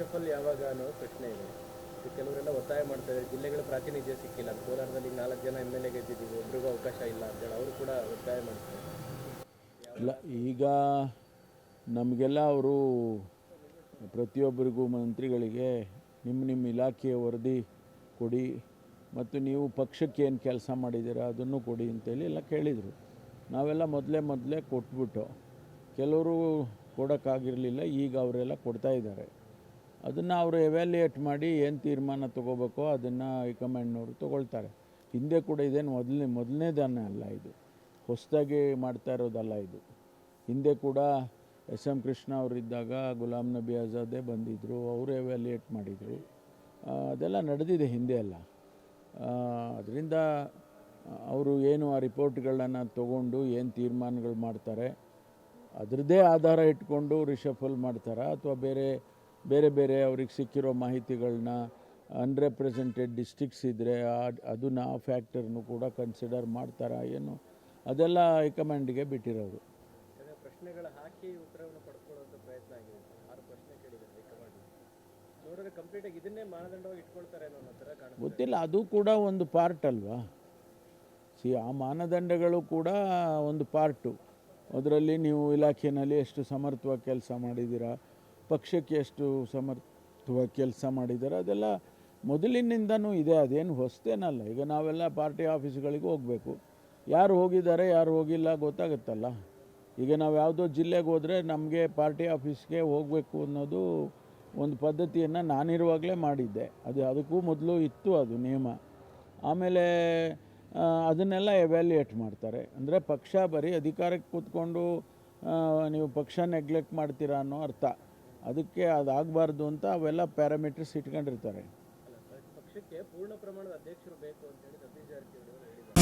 ರಿಷಫಲ್ ಯಾವಾಗ ಅನ್ನೋ ಪ್ರಶ್ನೆ ಇದೆ. ಇದು ಕೆಲವರೆಲ್ಲ ಒತ್ತಾಯ ಮಾಡ್ತಾರೆ ಜಿಲ್ಲೆಗಳ ಪ್ರಾತಿನಿಧ್ಯ ಸಿಕ್ಕಿಲ್ಲ. ಕೋಲಾರದಲ್ಲಿ ನಾಲ್ಕು ಜನ ಎಂ ಎಲ್ ಎ ಗೆದ್ದಿದ್ದೀವಿ. ಒಬ್ರಿಗೂ ಅವಕಾಶ ಇಲ್ಲ ಅಂತೇಳಿ ಅವರು ಕೂಡ ಒತ್ತಾಯ ಮಾಡ್ತಾರೆ. ಇಲ್ಲ, ಈಗ ನಮಗೆಲ್ಲ ಅವರು ಪ್ರತಿಯೊಬ್ಬರಿಗೂ ಮಂತ್ರಿಗಳಿಗೆ ನಿಮ್ಮ ನಿಮ್ಮ ಇಲಾಖೆಯ ವರದಿ ಕೊಡಿ ಮತ್ತು ನೀವು ಪಕ್ಷಕ್ಕೆ ಏನು ಕೆಲಸ ಮಾಡಿದ್ದೀರಾ ಅದನ್ನು ಕೊಡಿ ಅಂತೇಳಿ ಎಲ್ಲ ಕೇಳಿದರು. ನಾವೆಲ್ಲ ಮೊದಲೇ ಮೊದಲೇ ಕೊಟ್ಬಿಟ್ಟು ಕೆಲವರು ಕೊಡೋಕ್ಕಾಗಿರಲಿಲ್ಲ, ಈಗ ಅವರೆಲ್ಲ ಕೊಡ್ತಾ ಇದ್ದಾರೆ. ಅದನ್ನು ಅವರು ಎವ್ಯಾಲ್ಯೂಯೇಟ್ ಮಾಡಿ ಏನು ತೀರ್ಮಾನ ತೊಗೋಬೇಕೋ ಅದನ್ನು ಹೈಕಮಾಂಡ್ನವರು ತೊಗೊಳ್ತಾರೆ. ಹಿಂದೆ ಕೂಡ ಇದೇನು ಮೊದಲನೇ, ಮೊದಲನೇದಾನೆ ಅಲ್ಲ ಇದು. ಹೊಸದಾಗಿ ಮಾಡ್ತಾ ಇರೋದಲ್ಲ ಇದು. ಹಿಂದೆ ಕೂಡ ಎಸ್ ಎಂ ಕೃಷ್ಣ ಅವರಿದ್ದಾಗ ಗುಲಾಮ್ ನಬಿ ಆಜಾದೇ ಬಂದಿದ್ದರು ಅವರು ಎವ್ಯಾಲ್ಯೂಯೇಟ್ ಮಾಡಿದರು. ಅದೆಲ್ಲ ನಡೆದಿದೆ ಹಿಂದೆ ಎಲ್ಲ. ಅದರಿಂದ ಅವರು ಏನು ಆ ರಿಪೋರ್ಟ್ಗಳನ್ನು ತಗೊಂಡು ಏನು ತೀರ್ಮಾನಗಳು ಮಾಡ್ತಾರೆ, ಅದರದ್ದೇ ಆಧಾರ ಇಟ್ಕೊಂಡು ರಿಷಫಲ್ ಮಾಡ್ತಾರಾ ಅಥವಾ ಬೇರೆ ಬೇರೆ ಬೇರೆ ಅವ್ರಿಗೆ ಸಿಕ್ಕಿರೋ ಮಾಹಿತಿಗಳನ್ನ ಅನ್ರೆಪ್ರೆಸೆಂಟೆಡ್ ಡಿಸ್ಟಿಕ್ಸ್ ಇದ್ದರೆ ಅದನ್ನು ಆ ಫ್ಯಾಕ್ಟರ್ನು ಕೂಡ ಕನ್ಸಿಡರ್ ಮಾಡ್ತಾರಾ ಏನು? ಅದೆಲ್ಲ ಹೈಕಮಾಂಡಿಗೆ ಬಿಟ್ಟಿರೋದು. ಪ್ರಶ್ನೆಗಳ ಹಾಕಿ ಉತ್ತರವನ್ನು ಪಡ್ಕೊಳ್ಳುವಂಥ ಪ್ರಯತ್ನ ಆಗಿದೆ. ಆರು ಪ್ರಶ್ನೆ ಕೇಳಿದ್ದಾರೆ ಹೈಕಮಾಂಡ್ ನೋಡಿದ್ರೆ ಕಂಪ್ಲೀಟಾಗಿ ಇದನ್ನೇ ಮಾನದಂಡವಾಗಿ ಇಟ್ಕೊಳ್ತಾರೆ ಅನ್ನೋ ಥರ ಕಾಣುತ್ತೆ ಗೊತ್ತಿಲ್ಲ ಅದು ಕೂಡ ಒಂದು ಪಾರ್ಟ್ ಅಲ್ವಾ? ಸಿ ಆ ಮಾನದಂಡಗಳು ಕೂಡ ಒಂದು ಪಾರ್ಟು ಅದರಲ್ಲಿ ನೀವು ಇಲಾಖೆಯಲ್ಲಿ ಎಷ್ಟು ಸಮರ್ಥವಾಗಿ ಕೆಲಸ ಮಾಡಿದ್ದೀರಾ? ಪಕ್ಷಕ್ಕೆ ಎಷ್ಟು ಸಮರ್ಥವಾಗಿ ಕೆಲಸ ಮಾಡಿದ್ದಾರೆ, ಅದೆಲ್ಲ ಮೊದಲಿನಿಂದನೂ ಇದೆ, ಅದೇನು ಹೊಸ್ತೇನಲ್ಲ. ಈಗ ನಾವೆಲ್ಲ ಪಾರ್ಟಿ ಆಫೀಸ್ಗಳಿಗೆ ಹೋಗಬೇಕು. ಯಾರು ಹೋಗಿದ್ದಾರೆ, ಯಾರು ಹೋಗಿಲ್ಲ ಗೊತ್ತಾಗುತ್ತಲ್ಲ. ಈಗ ನಾವು ಯಾವುದೋ ಜಿಲ್ಲೆಗೆ ಹೋದರೆ ನಮಗೆ ಪಾರ್ಟಿ ಆಫೀಸ್ಗೆ ಹೋಗಬೇಕು ಅನ್ನೋದು ಒಂದು ಪದ್ಧತಿಯನ್ನು ನಾನಿರುವಾಗಲೇ ಮಾಡಿದ್ದೆ. ಅದು ಅದಕ್ಕೂ ಮೊದಲು ಇತ್ತು ಅದು ನಿಯಮ. ಆಮೇಲೆ ಅದನ್ನೆಲ್ಲ ಎವ್ಯಾಲ್ಯೂಯೇಟ್ ಮಾಡ್ತಾರೆ. ಅಂದರೆ ಪಕ್ಷ ಬರೀ ಅಧಿಕಾರಕ್ಕೆ ಕೂತ್ಕೊಂಡು ನೀವು ಪಕ್ಷ ನೆಗ್ಲೆಕ್ಟ್ ಮಾಡ್ತೀರಾ ಅನ್ನೋ ಅರ್ಥ. ಅದಕ್ಕೆ ಅದಾಗಬಾರ್ದು ಅಂತ ಅವೆಲ್ಲ ಪ್ಯಾರಾಮೀಟರ್ಸ್ ಇಟ್ಕೊಂಡಿರ್ತಾರೆ. ಪಕ್ಷಕ್ಕೆ ಪೂರ್ಣ ಪ್ರಮಾಣದ ಅಧ್ಯಕ್ಷರು ಬೇಕು ಅಂತ ಹೇಳಿ